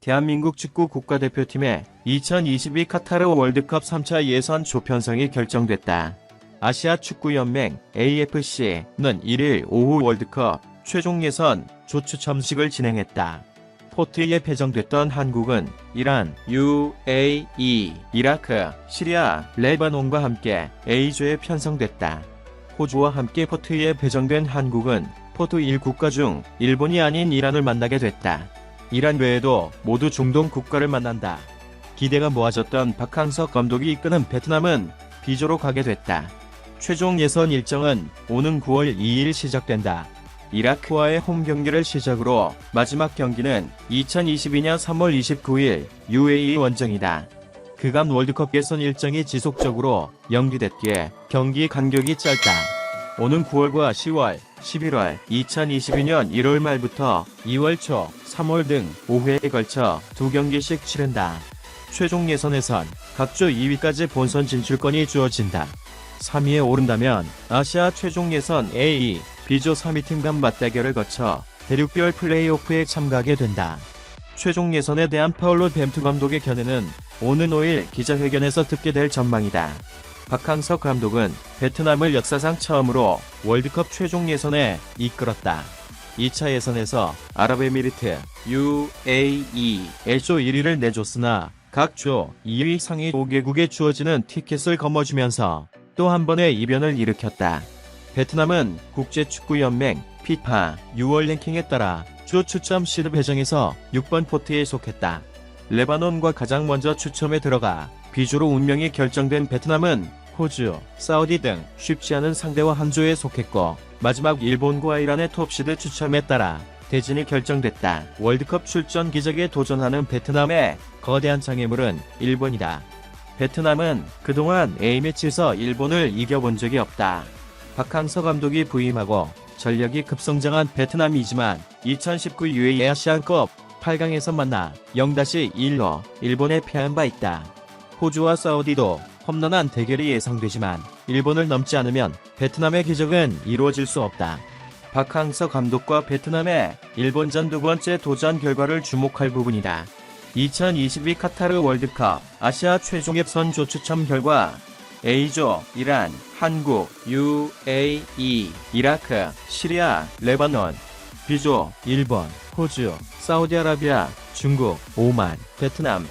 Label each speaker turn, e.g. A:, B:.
A: 대한민국 축구 국가대표팀의 2022 카타르 월드컵 3차 예선 조편성이 결정됐다. 아시아 축구연맹 AFC는 1일 오후 월드컵 최종 예선 조추첨식을 진행했다. 포트에 배정됐던 한국은 이란, UAE, 이라크, 시리아, 레바논과 함께 A조에 편성됐다. 호주와 함께 포트에 배정된 한국은 포트 1국가 중 일본이 아닌 이란을 만나게 됐다. 이란 외에도 모두 중동 국가를 만난다. 기대가 모아졌던 박항석 감독이 이끄는 베트남은 B조로 가게 됐다. 최종 예선 일정은 오는 9월 2일 시작된다. 이라크와의 홈 경기를 시작으로 마지막 경기는 2022년 3월 29일 UAE 원정이다. 그간 월드컵 예선 일정이 지속적으로 연기됐기에 경기 간격이 짧다. 오는 9월과 10월, 11월, 2022년 1월 말부터 2월 초, 3월 등 5회에 걸쳐 두 경기씩 치른다. 최종 예선에선 각조 2위까지 본선 진출권이 주어진다. 3위에 오른다면 아시아 최종 예선 A, B조 3위 팀 간 맞대결을 거쳐 대륙별 플레이오프에 참가하게 된다. 최종 예선에 대한 파울로 뱀투 감독의 견해는 오는 5일 기자회견에서 듣게 될 전망이다. 박항석 감독은 베트남을 역사상 처음으로 월드컵 최종 예선에 이끌었다. 2차 예선에서 아랍에미리트, UAE, L조 1위를 내줬으나 각조 2위 상위 5개국에 주어지는 티켓을 거머쥐면서 또 한 번의 이변을 일으켰다. 베트남은 국제축구연맹 피파 6월 랭킹에 따라 주 추첨 시드 배정에서 6번 포트에 속했다. 레바논과 가장 먼저 추첨에 들어가 비조로 운명이 결정된 베트남은 호주, 사우디 등 쉽지 않은 상대와 한 조에 속했고 마지막 일본과 이란의 톱시드 추첨에 따라 대진이 결정됐다. 월드컵 출전 기적에 도전하는 베트남의 거대한 장애물은 일본이다. 베트남은 그동안 A매치에서 일본을 이겨본 적이 없다. 박항서 감독이 부임하고 전력이 급성장한 베트남이지만 2019 UAE 아시안컵 8강에서 만나 0-1로 일본에 패한 바 있다. 호주와 사우디도 험난한 대결이 예상되지만 일본을 넘지 않으면 베트남의 기적은 이루어질 수 없다. 박항서 감독과 베트남의 일본전 두 번째 도전 결과를 주목할 부분이다. 2022 카타르 월드컵 아시아 최종 예선 조 추첨 결과 A조 이란, 한국, UAE, 이라크, 시리아, 레바논 B조 일본, 호주, 사우디아라비아, 중국, 오만, 베트남,